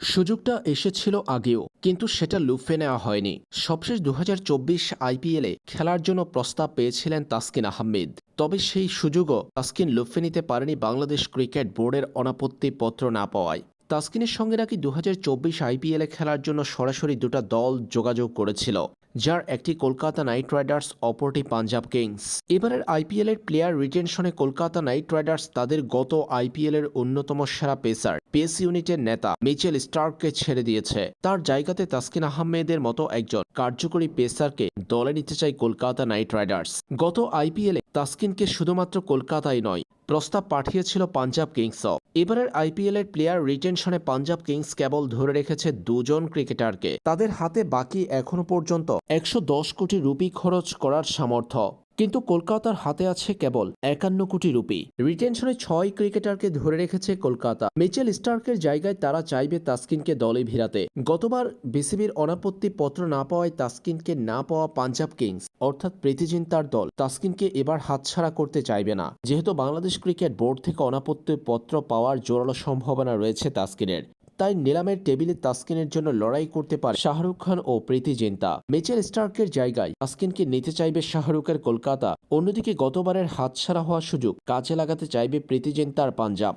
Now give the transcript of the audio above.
সুযোগটা এসেছিল আগেও, কিন্তু সেটা লুফে নেওয়া হয়নি। সবশেষ দু হাজার চব্বিশ আইপিএলে খেলার জন্য প্রস্তাব পেয়েছিলেন তাসকিন আহমেদ। তবে সেই সুযোগও তাসকিন লুফে নিতে পারেনি বাংলাদেশ ক্রিকেট বোর্ডের অনাপত্তি পত্র না পাওয়ায়। তাসকিনের সঙ্গে নাকি দু হাজার চব্বিশ আইপিএলে খেলার জন্য সরাসরি দুটো দল যোগাযোগ করেছিল, যার একটি কলকাতা নাইট রাইডার্স, অপরটি পাঞ্জাব কিংস। এবারের আইপিএলের প্লেয়ার রিটেনশনে কলকাতা নাইট রাইডার্স তাদের গত আইপিএলের অন্যতম সেরা পেসার। পেস ইউনিটের নেতা মিচেল স্টার্ককে ছেড়ে দিয়েছে। তার জায়গাতে তাসকিন আহমেদের মতো একজন কার্যকরী পেসারকে দলে নিতে চায় কলকাতা নাইট রাইডার্স। গত আইপিএলে তাসকিনকে শুধুমাত্র কলকাতায় নয়, প্রস্তাব পাঠিয়েছিল পাঞ্জাব কিংসও। এবারের আইপিএল এর প্লেয়ার রিটেনশনে পাঞ্জাব কিংস কেবল ধরে রেখেছে দুজন ক্রিকেটারকে। তাদের হাতে বাকি এখনও পর্যন্ত একশো দশ কোটি রুপি খরচ করার সামর্থ্য। কিন্তু কলকাতার হাতে আছে কেবল একান্ন কোটি রুপি। রিটেনশনে ছয় ক্রিকেটারকে ধরে রেখেছে কলকাতা। মিচেল স্টার্কের জায়গায় তারা চাইবে তাসকিনকে দলে ভিড়াতে। গতবার বিসিবির অনাপত্তি পত্র না পাওয়ায় তাসকিনকে না পাওয়া পাঞ্জাব কিংস, অর্থাৎ প্রীতিজিন্তার দল। তাসকিনকে এবার হাতছাড়া করতে চাইবে না। যেহেতু বাংলাদেশ ক্রিকেট বোর্ড থেকে অনাপত্তি পত্র পাওয়ার জোরালো সম্ভাবনা রয়েছে তাসকিনের। তাই নিলামের টেবিলে তাস্কিনের জন্য লড়াই করতে পারে শাহরুখ খান ও প্রীতি জিন্তা। মিচেল স্টার্কের জায়গায় তাস্কিনকে নিতে চাইবে শাহরুখের কলকাতা। অন্যদিকে গতবারের হাতছাড়া হওয়া সুযোগ কাজে লাগাতে চাইবে প্রীতি জিন্তার পাঞ্জাব।